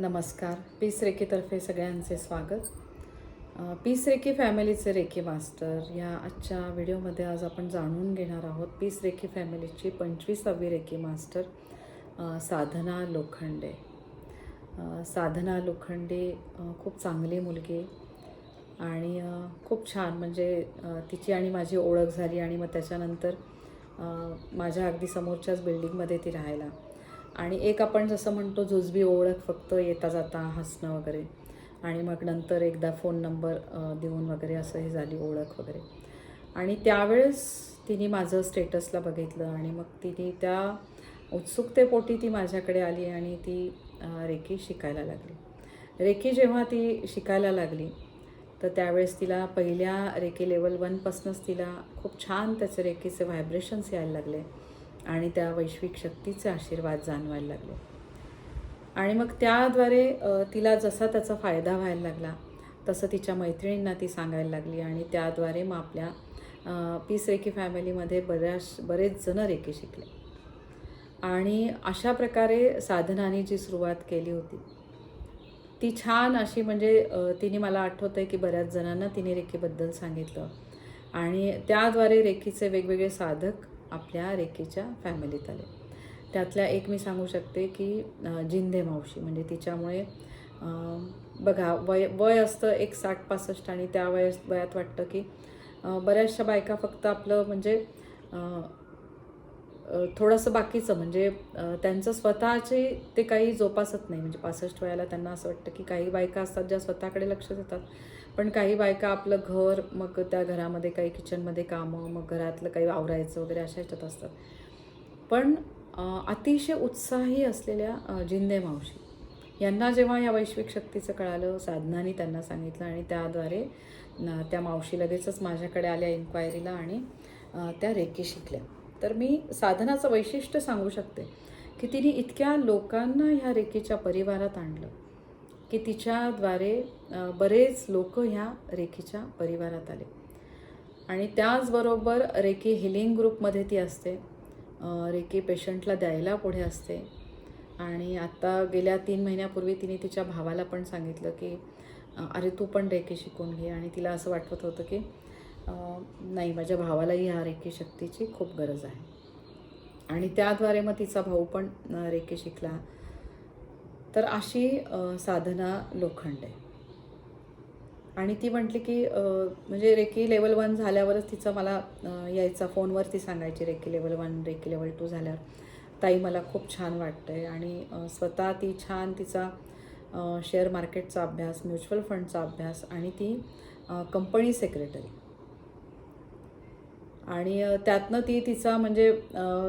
नमस्कार. पीस रेखेतर्फे सगळ्यांचे स्वागत. पीस रेखी फॅमिलीचे रेखी मास्टर या आजच्या व्हिडिओमध्ये आज आपण जाणून घेणार आहोत पीस रेखी फॅमिलीची पंचवीसावी रेखी मास्टर साधना लोखंडे. साधना लोखंडे खूप चांगली मुलगी आणि खूप छान म्हणजे तिची आणि माझी ओळख झाली आणि मग त्याच्यानंतर माझ्या अगदी समोरच्याच बिल्डिंगमध्ये ती राहायला. आणि एक आपण जसं म्हणतो जुजबी ओळख फक्त येता जाता हसणं वगैरे. आणि मग नंतर एकदा फोन नंबर देऊन वगैरे असं हे झाली ओळख वगैरे. आणि त्यावेळेस तिने माझं स्टेटसला बघितलं आणि मग तिने त्या उत्सुकतेपोटी ती माझ्याकडे आली आणि ती रेखी रेकी शिकायला लागली. रेकी जेव्हा ती शिकायला लागली तर त्यावेळेस तिला पहिल्या रेकी लेवल वनपासूनच तिला खूप छान त्याचे रेकीचे व्हायब्रेशन्स यायला लागले. आणि त्या वैश्विक शक्तीचे आशीर्वाद जाणवायला लागले. आणि मग त्याद्वारे तिला जसा त्याचा फायदा व्हायला लागला तसं तिच्या मैत्रिणींना ती सांगायला लागली आणि त्याद्वारे मग आपल्या पीस रेकी फॅमिलीमध्ये बऱ्याच बरेच जण रेकी शिकले. आणि अशा प्रकारे साधनाने जी सुरुवात केली होती ती छान अशी म्हणजे तिने मला आठवतं आहे की बऱ्याच जणांना तिने रेकीबद्दल सांगितलं. आणि त्याद्वारे रेकीचे वेगवेगळे साधक आपल्या रेखेच्या फॅमिलीत आले त्यातल्या एक मी सांगू शकते की जिंधे जिंदे मावशी म्हणजे तिच्यामुळे बघा वय वय असतं एक साठ पासष्ट आणि त्या वय वयात वाटतं की बऱ्याचशा बायका फक्त आपलं म्हणजे थोडंसं बाकीचं म्हणजे त्यांचं स्वतःचे ते काही जोपासत नाही. म्हणजे पासष्ट वयाला त्यांना असं वाटतं की काही बायका असतात ज्या स्वतःकडे लक्ष देतात. पण काही बायका आपलं घर मग त्या घरामध्ये काही किचनमध्ये कामं मग घरातलं काही आवरायचं वगैरे अशा ह्याच्यात असतात. पण अतिशय उत्साही असलेल्या जिंदे मावशी यांना जेव्हा या वैश्विक शक्तीचं कळालं साधनाने त्यांना सांगितलं आणि त्याद्वारे त्या मावशी लगेचच माझ्याकडे आल्या इन्क्वायरीला आणि त्या रेकी शिकल्या. तर मी साधनाचं वैशिष्ट्य सांगू शकते की तिने इतक्या लोकांना ह्या रेखेच्या परिवारात आणलं की तिच्याद्वारे बरेच लोक ह्या रेखेच्या परिवारात आले. आणि त्याचबरोबर रेकी हिलिंग ग्रुपमध्ये ती असते अ, रेकी पेशंटला द्यायला पुढे असते. आणि आत्ता गेल्या तीन महिन्यापूर्वी तिने तिच्या भावाला पण सांगितलं की अरे तू पण रेकी शिकून घे. आणि तिला असं वाटत होतं की नाही माझ्या भावालाही ह्या रेकी शक्तीची खूप गरज आहे. आणि त्याद्वारे मग तिचा भाऊ पण रेखी शिकला तर अशी साधना लोखंड. आहे आणि ती म्हटली की म्हणजे रेकी लेवल वन झाल्यावरच तिचा मला यायचा. फोनवरती सांगायची reiki level one reiki level two झाल्यावर. ताई मला खूप छान वाटतं आहे आणि स्वतः ती छान तिचा शेअर मार्केटचा अभ्यास म्युच्युअल फंडचा अभ्यास आणि ती कंपनी सेक्रेटरी आणि त्यातनं ती तिचा म्हणजे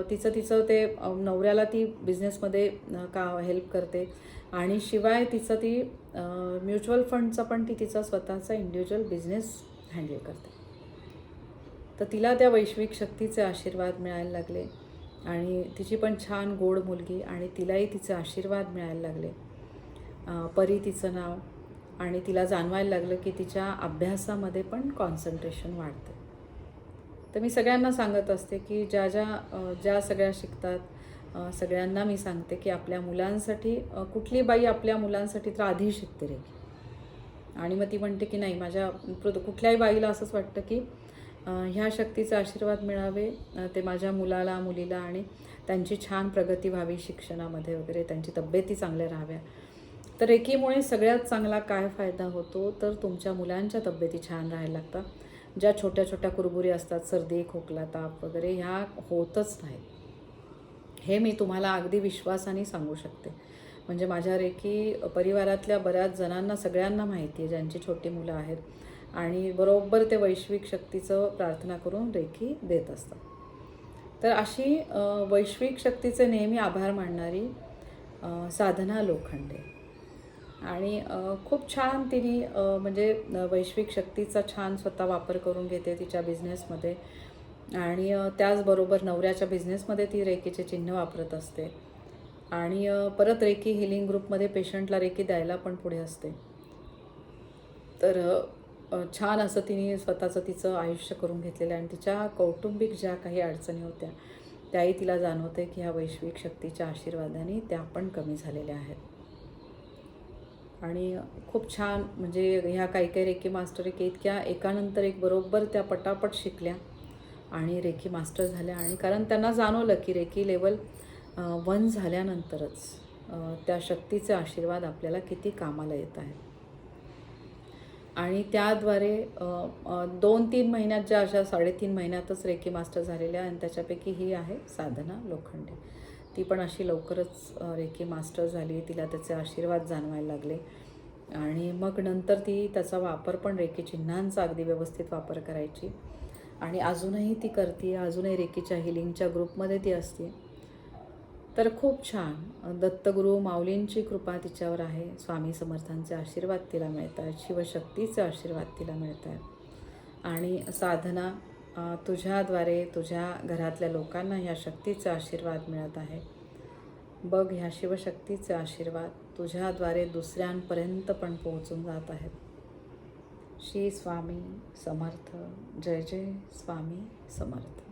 तिचं तिचं ते नवऱ्याला ती बिझनेसमध्ये का हेल्प करते. आणि शिवाय तिचं ती म्युच्युअल फंडचा पण ती तिचा स्वतःचा इंडिव्हिज्युअल बिझनेस हँडल करते. तर तिला त्या वैश्विक शक्तीचे आशीर्वाद मिळायला लागले. आणि तिची पण छान गोड मुलगी आणि तिलाही तिचे आशीर्वाद मिळायला लागले. परी तिचं नाव. आणि तिला जाणवायला लागलं की तिच्या अभ्यासामध्ये पण कॉन्सन्ट्रेशन वाढते. तर मी सगळ्यांना सांगत असते की ज्या ज्या ज्या सगळ्या शिकतात सगळ्यांना मी सांगते की आपल्या मुलांसाठी कुठली बाई आपल्या मुलांसाठी तर आधी शिकते रे. आणि मग ती म्हणते की नाही माझ्या कुठल्याही बाईला असंच वाटतं की ह्या शक्तीचे आशीर्वाद मिळावे ते माझ्या मुलाला मुलीला आणि त्यांची छान प्रगती व्हावी शिक्षणामध्ये वगैरे त्यांची तब्येती चांगल्या राहाव्या. तर रेकीमुळे सगळ्यात चांगला काय फायदा होतो? तर तुमच्या मुलांच्या तब्येती छान राहायला लागतात. ज्या छोट्या छोट्या कुरबुरी असतात सर्दी खोकला ताप वगैरे ह्या होतच नाहीत. हे मी तुम्हाला अगदी विश्वासाने सांगू शकते. म्हणजे माझ्या रेखी परिवारातल्या बऱ्याच जणांना सगळ्यांना माहिती आहे ज्यांची छोटी मुलं आहेत. आणि बरोबर ते वैश्विक शक्तीचं प्रार्थना करून रेखी देत असतात. तर अशी वैश्विक शक्तीचे नेहमी आभार मानणारी साधना लोखंडे. आणि खूप छान तिने म्हणजे वैश्विक शक्तीचा छान स्वतः वापर करून घेते तिच्या बिझनेसमध्ये. आणि त्याचबरोबर नवऱ्याच्या बिझनेसमध्ये ती रेकीचे चिन्ह वापरत असते. आणि परत रेकी हिलिंग ग्रुपमध्ये पेशंटला रेकी द्यायला पण पुढे असते. तर छान असं तिने स्वतःचं तिचं आयुष्य करून घेतलेलं आहे. आणि तिच्या कौटुंबिक ज्या काही अडचणी होत्या त्याही तिला जाणवते की ह्या वैश्विक शक्तीच्या आशीर्वादाने त्या पण कमी झालेल्या आहेत. आणि खूप छान म्हणजे ह्या काही काही रेकी मास्टर एक इतक्या एकानंतर एक बरोबर त्या पटापट शिकल्या आणि रेकी मास्टर झाल्या. आणि कारण त्यांना जाणवलं की रेकी लेवल वन झाल्यानंतरच त्या शक्तीचे आशीर्वाद आपल्याला किती कामाला येत आहेत. आणि त्याद्वारे दोन तीन महिन्यात ज्या अशा साडेतीन महिन्यातच रेकी मास्टर झालेल्या आणि त्याच्यापैकी ही आहे साधना लोखंडे. ती पण अशी लवकरच रेखी रेकी मास्टर झाली तिला त्याचे आशीर्वाद जाणवायला लागले. आणि मग नंतर ती त्याचा वापर पण रेकी चिन्हांचा अगदी व्यवस्थित वापर करायची. आणि अजूनही ती करते अजूनही रेकीच्या हिलिंगच्या ग्रुपमध्ये ती असते. तर खूप छान. दत्तगुरू माऊलींची कृपा तिच्यावर आहे. स्वामी समर्थांचे आशीर्वाद तिला मिळत आहेत शिवशक्तीचे आशीर्वाद तिला मिळत आहेत आणि साधना तुझ्याद्वारे तुझ्या घरातल्या लोकांना ह्या शक्तीचा आशीर्वाद मिळत आहे. बघ ह्या शिवशक्तीचे आशीर्वाद तुझ्याद्वारे दुसऱ्यांपर्यंत पण पोहोचून जात आहेत. श्री स्वामी समर्थ. जय जय स्वामी समर्थ.